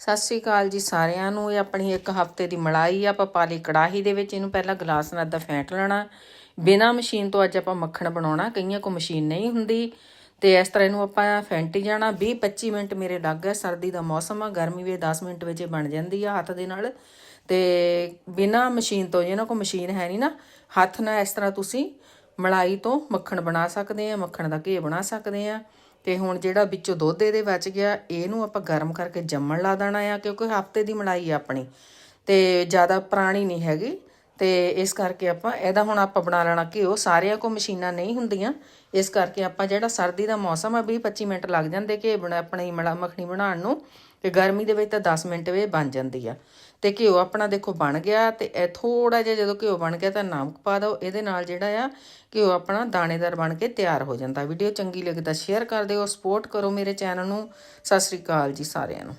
ਸਤਿ ਸ਼੍ਰੀ ਅਕਾਲ ਜੀ ਸਾਰਿਆਂ ਨੂੰ। ਇਹ ਆਪਣੀ ਇੱਕ ਹਫ਼ਤੇ ਦੀ ਮਲਾਈ ਆ, ਆਪਾਂ ਪਾ ਲਈ ਕੜਾਹੀ ਦੇ ਵਿੱਚ। ਇਹਨੂੰ ਪਹਿਲਾਂ ਗਲਾਸ ਨਾਲ ਅੱਧਾ ਫੈਂਟ ਲੈਣਾ। ਬਿਨਾ ਮਸ਼ੀਨ ਤੋਂ ਅੱਜ ਆਪਾਂ ਮੱਖਣ ਬਣਾਉਣਾ। ਕਈਆਂ ਕੋ ਮਸ਼ੀਨ ਨਹੀਂ ਹੁੰਦੀ। ਤੇ ਇਸ ਤਰ੍ਹਾਂ ਇਹਨੂੰ ਆਪਾਂ ਫੈਂਟੀ ਜਾਣਾ। 20 25 ਮਿੰਟ ਮੇਰੇ ਲੱਗ ਗਏ ਸਰਦੀ ਦਾ ਮੌਸਮ ਆ। ਗਰਮੀ ਵੀ 10 ਮਿੰਟ ਵਿੱਚ ਇਹ ਬਣ ਜਾਂਦੀ ਆ ਹੱਥ ਦੇ ਨਾਲ। ਤੇ ਬਿਨਾ ਮਸ਼ੀਨ ਤੋਂ, ਜਿਹਨਾਂ ਕੋ ਮਸ਼ੀਨ ਹੈ ਨਹੀਂ ਨਾ, ਹੱਥ ਨਾਲ ਇਸ ਤਰ੍ਹਾਂ ਤੁਸੀਂ ਮਲਾਈ ਤੋਂ ਮੱਖਣ ਬਣਾ ਸਕਦੇ ਆ। ਮੱਖਣ ਦਾ ਘੀ ਬਣਾ ਸਕਦੇ ਆ। ਤੇ ਹੁਣ ਜਿਹੜਾ ਵਿੱਚੋਂ ਦੁੱਧ ਇਹਦੇ ਬਚ ਗਿਆ, ਇਹਨੂੰ ਆਪਾਂ ਗਰਮ ਕਰਕੇ ਜੰਮਣ ਲਾ ਦੇਣਾ ਆ, ਕਿਉਂਕਿ ਹਫ਼ਤੇ ਦੀ ਮਲਾਈ ਆ ਆਪਣੀ। ਤੇ ਜ਼ਿਆਦਾ ਪੁਰਾਣੀ ਨਹੀਂ ਹੈਗੀ। ਤੇ ਇਸ ਕਰਕੇ ਆਪਾਂ ਇਹਦਾ ਹੁਣ ਆਪਾਂ ਬਣਾ ਲੈਣਾ ਘਿਓ ਸਾਰਿਆਂ ਕੋ ਮਸ਼ੀਨਾਂ ਨਹੀਂ ਹੁੰਦੀਆਂ। ਇਸ ਕਰਕੇ ਆਪਾਂ ਜਿਹੜਾ ਸਰਦੀ ਦਾ ਮੌਸਮ ਆ 20 25 ਮਿੰਟ ਲੱਗ ਜਾਂਦੇ ਕਿ ਬਣਾ, ਆਪਣੀ ਮਲਾ, ਮੱਖਣੀ ਬਣਾਉਣ ਨੂੰ, ਤੇ ਗਰਮੀ ਦੇ ਵਿੱਚ ਤਾਂ 10 ਮਿੰਟ ਵਿੱਚ ਬਣ ਜਾਂਦੀ ਆ। ਤੇ ਘਿਓ ਆਪਣਾ ਦੇਖੋ ਬਣ ਗਿਆ ਤੇ ਇਹ ਥੋੜਾ ਜਿਹਾ ਜਦੋਂ ਘਿਓ ਬਣ ਗਿਆ ਤਾਂ ਨਮਕ ਪਾ ਦਿਓ। ਇਹਦੇ ਨਾਲ ਜਿਹੜਾ ਆ, ਘਿਓ ਆਪਣਾ ਦਾਣੇਦਾਰ ਬਣ ਕੇ ਤਿਆਰ ਹੋ ਜਾਂਦਾ। ਵੀਡੀਓ ਚੰਗੀ ਲੱਗੇ ਤਾਂ ਸ਼ੇਅਰ ਕਰ ਦਿਓ ਸਪੋਰਟ ਕਰੋ ਮੇਰੇ ਚੈਨਲ ਨੂੰ। ਸਤਿ ਸ੍ਰੀ ਅਕਾਲ ਜੀ ਸਾਰਿਆਂ ਨੂੰ।